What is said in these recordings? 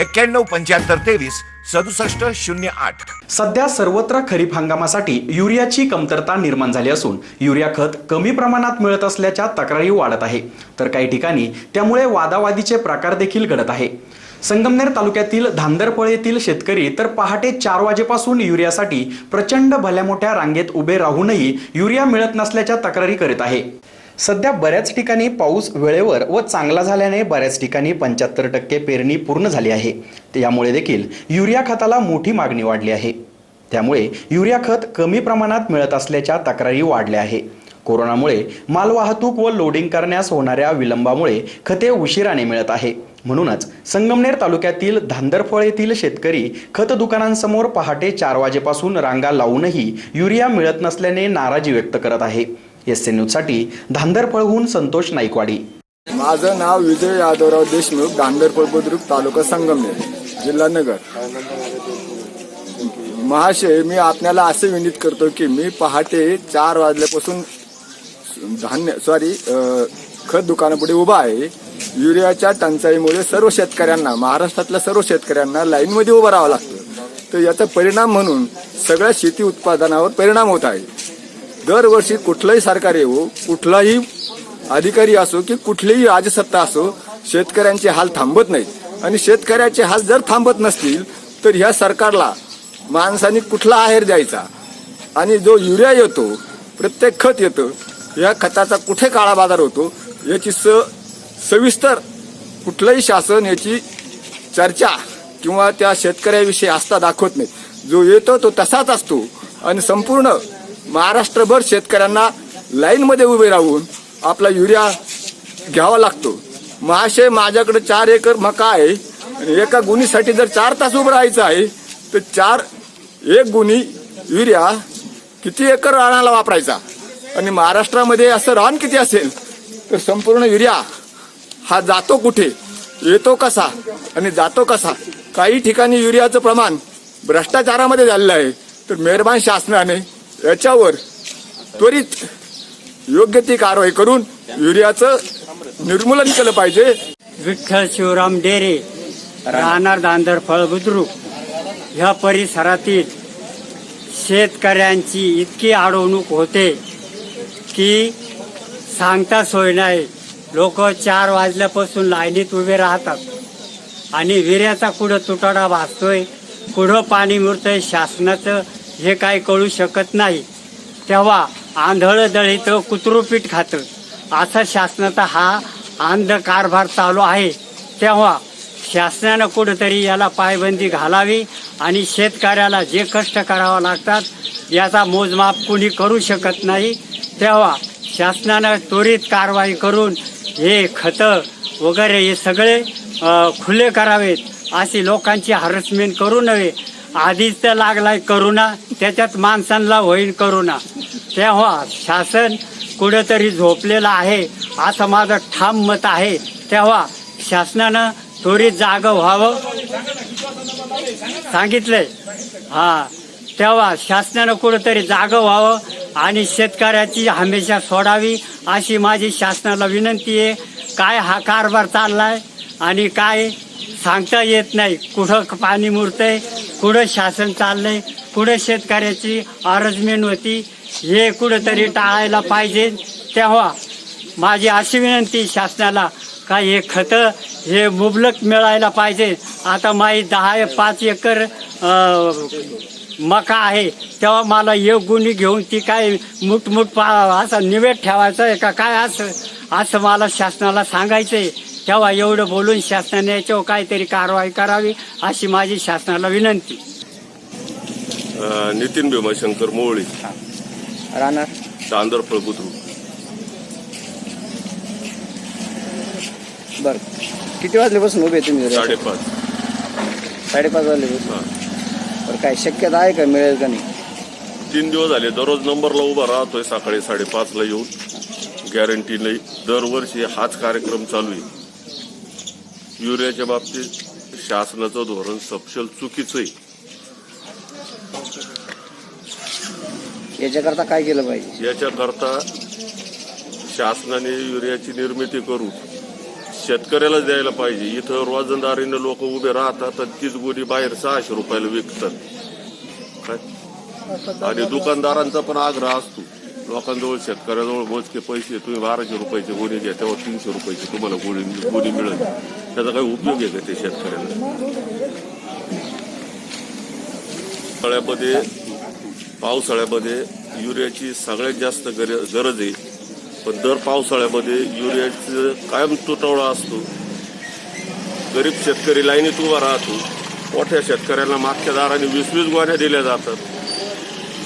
एक्क्याण्णव पंच्याहत्तर तेवीस सदुसष्ट शून्य आठ. सध्या सर्वत्र खरीप हंगामासाठी युरियाची कमतरता निर्माण झाली असून युरिया खत कमी प्रमाणात मिळत असल्याच्या तक्रारी वाढत आहे. तर काही ठिकाणी त्यामुळे वादावादीचे प्रकार देखील घडत आहे. संगमनेर तालुक्यातील धांदरपळ येथील शेतकरी तर पहाटे चार वाजेपासून युरियासाठी प्रचंड भल्या मोठ्या रांगेत उभे राहूनही युरिया मिळत नसल्याच्या तक्रारी करीत आहे. सध्या बऱ्याच ठिकाणी पाऊस वेळेवर व चांगला झाल्याने बऱ्याच ठिकाणी पंच्याहत्तर टक्के पेरणी पूर्ण झाली आहे. त्यामुळे देखील युरिया खताला मोठी मागणी वाढली आहे. त्यामुळे युरिया खत कमी प्रमाणात मिळत असल्याच्या तक्रारी वाढल्या आहे. कोरोनामुळे मालवाहतूक व लोडिंग करण्यास होणाऱ्या विलंबामुळे खते उशिराने मिळत आहे. म्हणूनच संगमनेर तालुक्यातील धांदरफळ येथील शेतकरी खत दुकानांसमोर पहाटे चार वाजेपासून रांगा लावूनही युरिया मिळत नसल्याने नाराजी व्यक्त करत आहे. एस एन न्यूजसाठी धांदरफळहून संतोष नाईकवाडी. माझं नाव विजय यादवराव देशमुख धांदरफळ बुद्रुक तालुका संगमनेर जिल्हा नगर. महाशय मी आपल्याला असे विनित करतो की मी पहाटे चार वाजल्यापासून धान्य सॉरी खत दुकानापुढे उभा आहे. युरियाच्या टंचाईमुळे सर्व शेतकऱ्यांना महाराष्ट्रातल्या सर्व शेतकऱ्यांना लाईनमध्ये उभं राहावं लागतं. तर याचा परिणाम म्हणून सगळ्या शेती उत्पादनावर परिणाम होत आहे. दरवर्षी कुठलंही सरकार येवो कुठलाही अधिकारी असो की कुठलीही राजसत्ता असो शेतकऱ्यांचे हाल थांबत नाहीत. आणि शेतकऱ्याचे हाल जर थांबत नसतील तर ह्या सरकारला माणसाने कुठला आहेर द्यायचा? आणि जो युरिया येतो प्रत्येक खत येतं या खताचा कुठे काळा बाजार होतो याची स सविस्तर कुठलंही शासन याची चर्चा किंवा त्या शेतकऱ्याविषयी आस्था दाखवत नाही. जो येतो तो तसाच असतो. आणि संपूर्ण महाराष्ट्रभर शेतकऱ्यांना लाईनमध्ये उभे राहून आपला युरिया घ्यावा लागतो. महाशय माझ्याकडे चार एकर मका आहे आणि एका गुणीसाठी जर चार तास उभं राहायचं आहे तर चार एक गुणी युरिया किती एकर राणाला वापरायचा? आणि महाराष्ट्रामध्ये असं रान किती असेल तर संपूर्ण युरिया हा जातो कुठे? येतो कसा? आणि जातो कसा? काही ठिकाणी युरियाचं प्रमाण भ्रष्टाचारामध्ये झालेलं आहे. तर मेहरबान शासनाने याच्यावर त्वरित योग्य ती कारवाई करून युरियाचं निर्मूलन केलं पाहिजे. विठ्ठल शिवराम डेरे राहणार दांदर फळ बुद्रुक ह्या परिसरातील शेतकऱ्यांची इतकी अडवणूक होते की सांगता सोय नाही. लोक चार वाजल्यापासून लाईनीत उभे राहतात आणि विर्याचा कुठं तुटाडा भासतोय कुठं पाणी मुरतंय शासनाचं हे काही कळू शकत नाही. तेव्हा आंधळं दळीत कुत्रुपीठ खातं. असा शासनाचा हा आंध कारभार चालू आहे. तेव्हा शासनानं कुठंतरी याला पायबंदी घालावी आणि शेतकऱ्याला जे कष्ट करावं लागतात याचा मोजमाप कुणी करू शकत नाही. तेव्हा शासनानं त्वरित कारवाई करून हे खतं वगैरे हे सगळे खुले करावेत अशी लोकांची हरसमेंट करू नये. आधीच तर लागलाय करोना त्याच्यात माणसांना होईल करोना तेव्हा शासन कुठेतरी झोपलेलं आहे असं माझं ठाम मत आहे. तेव्हा शासनानं थोडी जागं व्हावं. सांगितलंय. हा. तेव्हा शासनानं कुठंतरी जागं व्हावं आणि शेतकऱ्याची हमेशा सोडावी अशी माझी शासनाला विनंती आहे. काय हा कारभार चाललाय आणि काय सांगता येत नाही. कुठं पाणी मुरतंय कुठं शासन चाललंय कुठं शेतकऱ्याची अरेंजमेंट होती हे कुठंतरी टाळायला पाहिजे. तेव्हा माझी अशी विनंती शासनाला का हे खतं हे मुबलक मिळायला पाहिजे. आता माई दहा पाच एकर मका आहे तेव्हा मला एक गुणी घेऊन ती काय मुठमुठ पा असं निवेद ठेवायचं आहे का? काय असं असं मला शासनाला सांगायचं आहे तेव्हा एवढं बोलून शासनाने याच्यावर काहीतरी कारवाई करावी अशी माझी शासनाला विनंती. नितीन भीमाशंकर मोवळी राहणार? चांदर बुद्रुक बर. किती वाजल्यापासून उभे आहे तुम्ही? घरी? साडेपाच. साडेपाच वाजल्यापासून? हा. बरं काय शक्यता आहे का? मिळेल का नाही? तीन दिवस झाले दररोज नंबरला उभा राहतोय सकाळी साडेपाचला येऊन. गॅरंटी नाही. दरवर्षी हाच कार्यक्रम चालू आहे. युरियाच्या बाबतीत शासनाचं धोरण सपशेल चुकीचं आहे याच्याकरता काय केलं पाहिजे? याच्याकरता शासनाने युरियाची निर्मिती करून शेतकऱ्याला द्यायला पाहिजे. इथं रोजंदारीने लोक उभे राहतात आणि तीच गोणी बाहेर सहाशे रुपयाला विकतात. काय? आणि दुकानदारांचा पण आग्रह असतो. लोकांजवळ शेतकऱ्याजवळ मोजके पैसे तुम्ही बाराशे रुपयाचे गोणी घ्या तेव्हा तीनशे रुपयाची तुम्हाला गोणी गोणी मिळेल. त्याचा काही उपयोग आहे का ते शेतकऱ्याला पावसाळ्यामध्ये पावसाळ्यामध्ये युरियाची सगळ्यात जास्त गर- गरज आहे. पण दर पावसाळ्यामध्ये युरियाचं कायम तुटवडा असतो. गरीब शेतकरी लाईनीत उभा राहतो. मोठ्या शेतकऱ्यांना मागच्या दाराने वीस वीस गोण्या दिल्या जातात.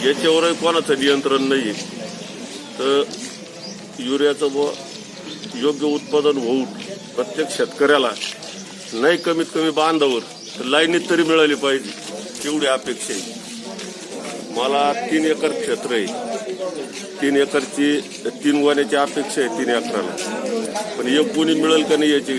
याच्यावरही कोणाचं नियंत्रण नाही तर युरियाचं व योग्य उत्पादन होऊन प्रत्येक शेतकऱ्याला नाही कमीत कमी बांधावर तर लाईनीत तरी मिळाली पाहिजे एवढी अपेक्षा आहे. मला तीन एकर क्षेत्र आहे. तीन एकरची तीन वाण्याची अपेक्षा आहे तीन एकराला. पण एक कोणी मिळेल का नाही याची